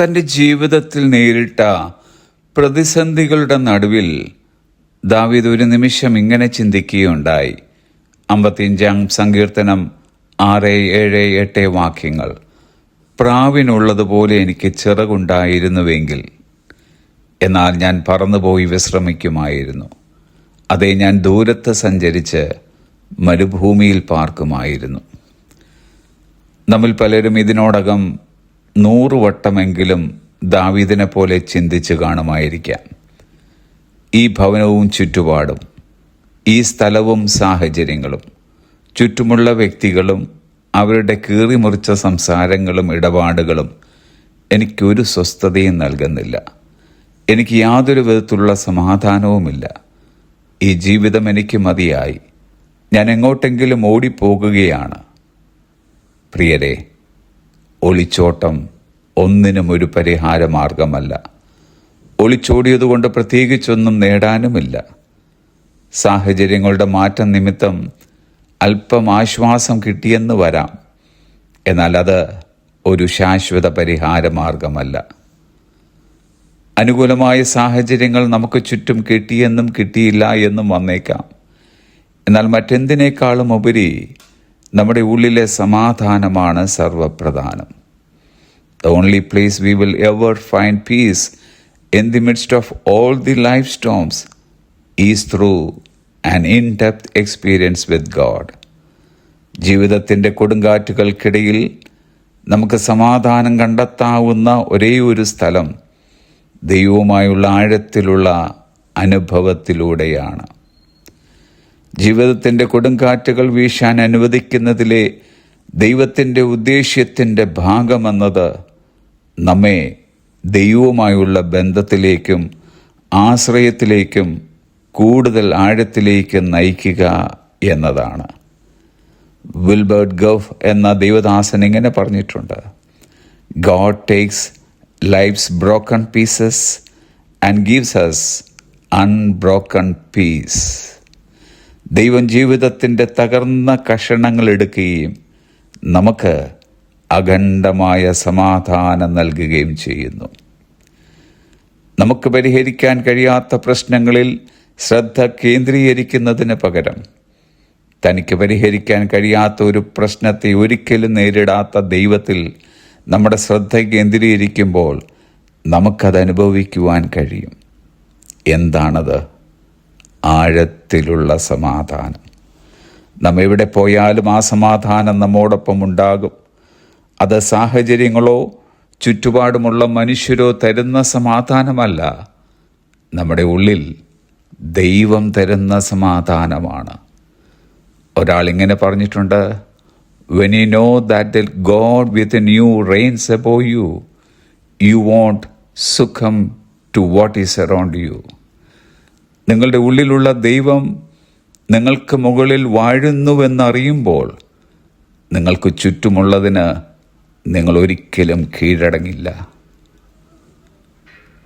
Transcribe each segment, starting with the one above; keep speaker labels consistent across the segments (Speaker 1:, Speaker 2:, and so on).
Speaker 1: തന്റെ ജീവിതത്തിൽ നേരിട്ട പ്രതിസന്ധികളുടെ നടുവിൽ ദാവീദ് ഒരു നിമിഷം ഇങ്ങനെ ചിന്തിക്കുകയുണ്ടായി. അമ്പത്തിയഞ്ചാം സങ്കീർത്തനം ആറ് ഏഴ് എട്ട് വാക്യങ്ങൾ. പ്രാവിനുള്ളതുപോലെ എനിക്ക് ചിറകുണ്ടായിരുന്നുവെങ്കിൽ എന്നാൽ ഞാൻ പറന്നുപോയി വിശ്രമിക്കുമായിരുന്നു. അതേ ഞാൻ ദൂരത്ത് സഞ്ചരിച്ച് മരുഭൂമിയിൽ പാർക്കുമായിരുന്നു. നമ്മിൽ പലരും ഇതിനോടകം നൂറു വട്ടമെങ്കിലും ദാവീദിനെ പോലെ ചിന്തിച്ച് കാണുമായിരിക്കാം. ഈ ഭവനവും ചുറ്റുപാടും ഈ സ്ഥലവും സാഹചര്യങ്ങളും ചുറ്റുമുള്ള വ്യക്തികളും അവരുടെ കീറിമുറിച്ച സംസാരങ്ങളും ഇടപാടുകളും എനിക്കൊരു സ്വസ്ഥതയും നൽകുന്നില്ല. എനിക്ക് യാതൊരു വിധത്തിലുള്ള സമാധാനവുമില്ല. ഈ ജീവിതം എനിക്ക് മതിയായി. ഞാൻ എങ്ങോട്ടെങ്കിലും ഓടിപ്പോകുകയാണ്. പ്രിയരെ ഒളിച്ചോട്ടം ഒന്നിനും ഒരു പരിഹാരമാർഗമല്ല. ഒളിച്ചോടിയതുകൊണ്ട് പ്രത്യേകിച്ചൊന്നും നേടാനുമില്ല. സാഹചര്യങ്ങളുടെ മാറ്റം നിമിത്തം അല്പം ആശ്വാസം കിട്ടിയെന്ന് വരാം. എന്നാൽ അത് ഒരു ശാശ്വത പരിഹാരമാർഗമല്ല. അനുകൂലമായ സാഹചര്യങ്ങൾ നമുക്ക് ചുറ്റും കിട്ടിയെന്നും കിട്ടിയില്ല എന്നും വന്നേക്കാം. എന്നാൽ മറ്റെന്തിനേക്കാളും ഉപരി നമ്മുടെ ഉള്ളിലെ സമാധാനമാണ് സർവപ്രധാനം. The only place we will ever find peace in the midst of all the life storms is through an in depth experience with God ജീവിതത്തിന്റെ കൊടുങ്കാറ്റുകൾക്കിടയിൽ നമുക്ക് സമാധാനം കണ്ടെത്താവുന്ന ഒരേ ഒരു സ്ഥലം ദൈവവുമായുള്ള ആഴത്തിലുള്ള അനുഭവത്തിലൂടെയാണ്. ജീവിതത്തിന്റെ കൊടുങ്കാറ്റുകൾ വീശാൻ അനുവദിക്കുന്നതിലെ ദൈവത്തിന്റെ ഉദ്ദേശ്യത്തിന്റെ ഭാഗമെന്നത് നമ്മെ ദൈവവുമായുള്ള ബന്ധത്തിലേക്കും ആശ്രയത്തിലേക്കും കൂടുതൽ ആഴത്തിലേക്ക് നയിക്കുക എന്നതാണ്. വിൽബർട്ട് ഗഫ് എന്ന ദൈവദാസൻ ഇങ്ങനെ പറഞ്ഞിട്ടുണ്ട്. God takes life's broken pieces and gives us unbroken peace. ദൈവം ജീവിതത്തിന്റെ തകർന്ന കഷണങ്ങൾ എടുക്കുകയും നമുക്ക് അഖണ്ഡമായ സമാധാനം നൽകുകയും ചെയ്യുന്നു. നമുക്ക് പരിഹരിക്കാൻ കഴിയാത്ത പ്രശ്നങ്ങളിൽ ശ്രദ്ധ കേന്ദ്രീകരിക്കുന്നതിന് പകരം തനിക്ക് പരിഹരിക്കാൻ കഴിയാത്ത ഒരു പ്രശ്നത്തെ ഒരിക്കലും നേരിടാത്ത ദൈവത്തിൽ നമ്മുടെ ശ്രദ്ധ കേന്ദ്രീകരിക്കുമ്പോൾ നമുക്കത് അനുഭവിക്കുവാൻ കഴിയും. എന്താണത്? ആഴത്തിലുള്ള സമാധാനം. നാം എവിടെ പോയാലും ആ സമാധാനം നമ്മോടൊപ്പം ഉണ്ടാകും. അത് സാഹചര്യങ്ങളോ ചുറ്റുപാടുമുള്ള മനുഷ്യരോ തരുന്ന സമാധാനമല്ല. നമ്മുടെ ഉള്ളിൽ ദൈവം തരുന്ന സമാധാനമാണ്. ഒരാൾ ഇങ്ങനെ പറഞ്ഞിട്ടുണ്ട് when you know that God within reigns above you you won't succumb to what is around you നിങ്ങളുടെ ഉള്ളിലുള്ള ദൈവം നിങ്ങൾക്ക് മുകളിൽ വാഴുന്നുവെന്നറിയുമ്പോൾ നിങ്ങൾക്ക് ചുറ്റുമുള്ളതിന് നിങ്ങൾ ഒരിക്കലും കീഴടങ്ങില്ല.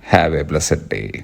Speaker 1: Have a blessed day